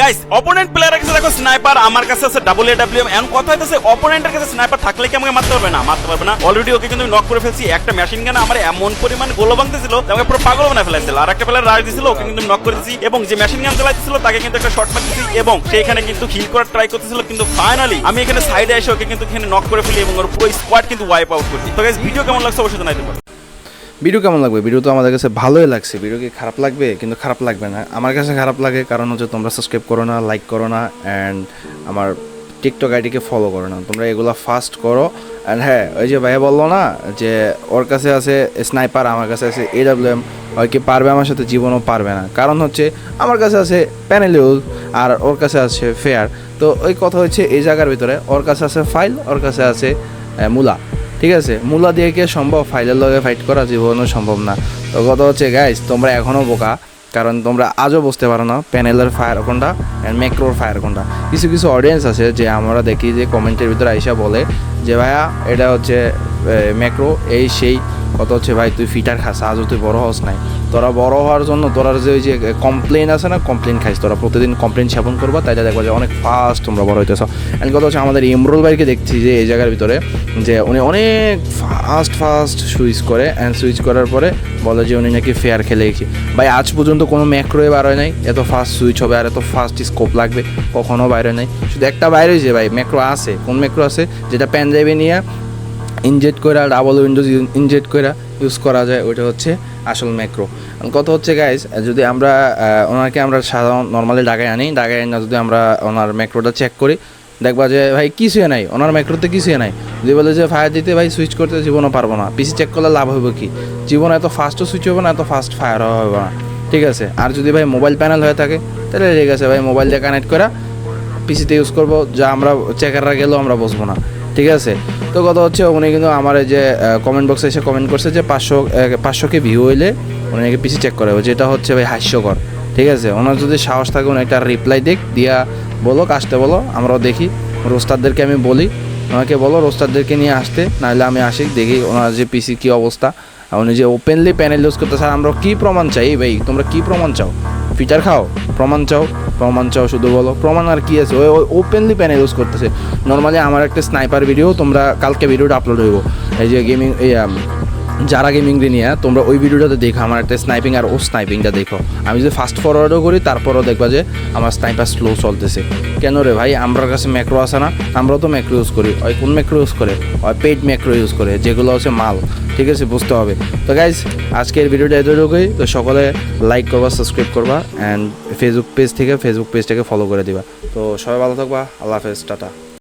Guys opponent প্লেয়ারের কাছে দেখো স্নাইপার আমার কাছে আছে ডাবল এ ডাব্লিউ এমন কথা হইতেছে অপোনেন্টের কাছে স্নাইপার থাকলে কি আমাকে মারতে পারবে? না, মারতে পারবে না। অলরেডি ওকে কিন্তু নক করে ফেলছি। একটা মেশিন গান আমার এমন পরিমাণ গোলো ভাঙতেছিল আমাকে পুরো পাগল বানায় ফেলাইছিল। আর একটা প্লেয়ার রাশ দিছিল, ওকে কিন্তু নক করে দিছি। এবং যে মেশিন গান চালাইছিল তাকে কিন্তু একটা শর্ট মারতেছি। এবং সে এখানে কিন্তু হিল করার ট্রাই করতেছিল। কিন্তু ফাইনালি আমি এখানে সাইডে এসে ওকে কিন্তু এখানে নক করে ফেলি এবং ওর পুরো স্কোয়াড কিন্তু ওয়াইপ আউট করছি। তো গাইস ভিডিও কেমন লাগছে অবশ্যই জানাইতে পারো। ভিডিও কেমন লাগবে? ভিডিও তো আমাদের কাছে ভালোই লাগছে। ভিডিও কি খারাপ লাগবে? কিন্তু খারাপ লাগবে না। আমার কাছে খারাপ লাগে কারণ হচ্ছে তোমরা সাবস্ক্রাইব করো না লাইক করো না অ্যান্ড আমার টিকটক আইডিকে ফলো করো না। তোমরা এগুলো ফাস্ট করো। অ্যান্ড হ্যাঁ ওই যে ভাইয়া বলল না যে ওর কাছে আছে স্নাইপার আমার কাছে আছে এ ডাব্লিউ এম ওই কি পারবে আমার সাথে? জীবনও পারবে না। কারণ হচ্ছে আমার কাছে আছে প্যানেলিউল আর ওর কাছে আছে ফেয়ার তো ওই কথা হচ্ছে এই জায়গার ভিতরে। ওর কাছে আছে ফাইল ওর কাছে আছে মুলা। ঠিক আছে, মূলা দিয়ে কি সম্ভব? ফাইলের লগে ফাইট করা জীবনও সম্ভব না। তো কথা হচ্ছে গাইজ তোমরা এখনও বোকা, কারণ তোমরা আজও বুঝতে পারো না প্যানেলের ফায়ার কোনটা অ্যান্ড ম্যাক্রোর ফায়ার কোনটা। কিছু কিছু অডিয়েন্স আছে যে আমরা দেখি যে কমেন্টের ভিতরে আইসা বলে যে, ভাইয়া, এটা হচ্ছে ম্যাক্রো এই, সেই কত হচ্ছে, ভাই, তুই ফিটার খাস, আজও তুই বড় হস নাই। তোরা বড় হওয়ার জন্য তোরা যে ওই যে কমপ্লেন আছে না কমপ্লেন খাইস। তোরা প্রতিদিন কমপ্লেন সেবন করবা তাই দেখবা যে অনেক ফাস্ট তোমরা বড় হইতেছ। অ্যান্ড কথা হচ্ছে, আমাদের ইমরুল ভাইকে দেখছি যে এই জায়গার ভিতরে, যে উনি অনেক ফাস্ট ফাস্ট সুইচ করে। অ্যান্ড সুইচ করার পরে বলে যে উনি নাকি ফেয়ার খেলে গেছি। ভাই, আজ পর্যন্ত কোনো ম্যাক্রোয়ে বার হয় নাই। এত ফাস্ট সুইচ হবে আর এত ফাস্ট স্কোপ লাগবে, কখনো বাইরে নাই। শুধু একটা বাইরে হয়েছে ভাই ম্যাক্রো আছে। কোন ম্যাক্রো আছে? যেটা প্যানড্রাইভে নিয়ে ইনজেক্ট করে ডাবল উইন্ডোজ ইনজেক্ট করে ইউজ করা যায়, ওইটা হচ্ছে আসল ম্যাক্রো কত হচ্ছে গাইজ যদি আমরা ওনাকে আমরা সাধারণ নর্মালি ডাকায় আনি ডাকায় আনি না যদি আমরা ওনার ম্যাক্রোটা চেক করি, দেখবা যে ভাই কিছুই নাই, ওনার ম্যাক্রোতে কিছুই নাই। যদি বলে যে ফায়ার দিতে ভাই সুইচ করতে জীবনও পারব না পিসি চেক করলে লাভ হবে কি? জীবন এত ফাস্টও সুইচ হবে না, এত ফাস্ট ফায়ার হবে না, ঠিক আছে? আর যদি ভাই মোবাইল প্যানেল হয়ে থাকে, তাহলে ঠিক আছে ভাই মোবাইল দিয়ে কানেক্ট করা পিসিতে ইউজ করব, যা আমরা চেকাররা গেলেও আমরা বসবো না। ঠিক আছে? তো কথা হচ্ছে, উনি কিন্তু আমার এই যে কমেন্ট বক্সে এসে কমেন্ট করছে যে পাঁচশো পাঁচশোকে ভিউ হইলে উনি নাকি পিসি চেক করে যেটা হচ্ছে ভাই হাস্যকর। ঠিক আছে? ওনার যদি সাহস থাকে, উনি একটা রিপ্লাই দিক, দিয়া বলো আসতে বলো, আমরাও দেখি। রোস্টারদেরকে আমি বলি, ওনাকে বলো রোস্টারদেরকে নিয়ে আসতে, নাহলে আমি আসি, দেখি ওনার যে পিসি কী অবস্থা। উনি যে ওপেনলি প্যানেল ইউজ করতে স্যার আমরা কী প্রমাণ চাই? ভাই, তোমরা কী প্রমাণ চাও? ফিচার খাও, প্রমাণ চাও। প্রমাণ চাও শুধু বলো। প্রমাণ আর কি আছে? ওই ওপেনলি প্যানে ইউজ করতেছে। নর্মালি আমার একটা স্নাইপার ভিডিও তোমরা কালকে ভিডিওটা আপলোড হইব। এই যে গেমিং যারা গেমিং নিয়ে, তোমরা ওই ভিডিওটাতে দেখো, আমার একটা স্নাইপিং আর ও স্নাইপিংটা দেখো। আমি যদি ফাস্ট ফরওয়ার্ডও করি, তারপরও দেখবা যে আমার স্নাইপার স্লো চলতেছে। কেন রে ভাই? আমার কাছে ম্যাক্রো আসে না, আমরাও তো ম্যাক্রো ইউজ করি। ওই কোন ম্যাক্রো ইউজ করে? ওই পেড ম্যাক্রো ইউজ করে, যেগুলো হচ্ছে মাল। ঠিক আছে, বুঝতে হবে। তো গাইজ আজকের ভিডিওটা এতটুকুই। তো সকলে লাইক করবা সাবস্ক্রাইব করবা অ্যান্ড ফেসবুক পেজ থেকে ফেসবুক পেজটাকে ফলো করে দিবা। তো সবাই ভালো থাকবা। আল্লাহ হাফেজ, টাটা।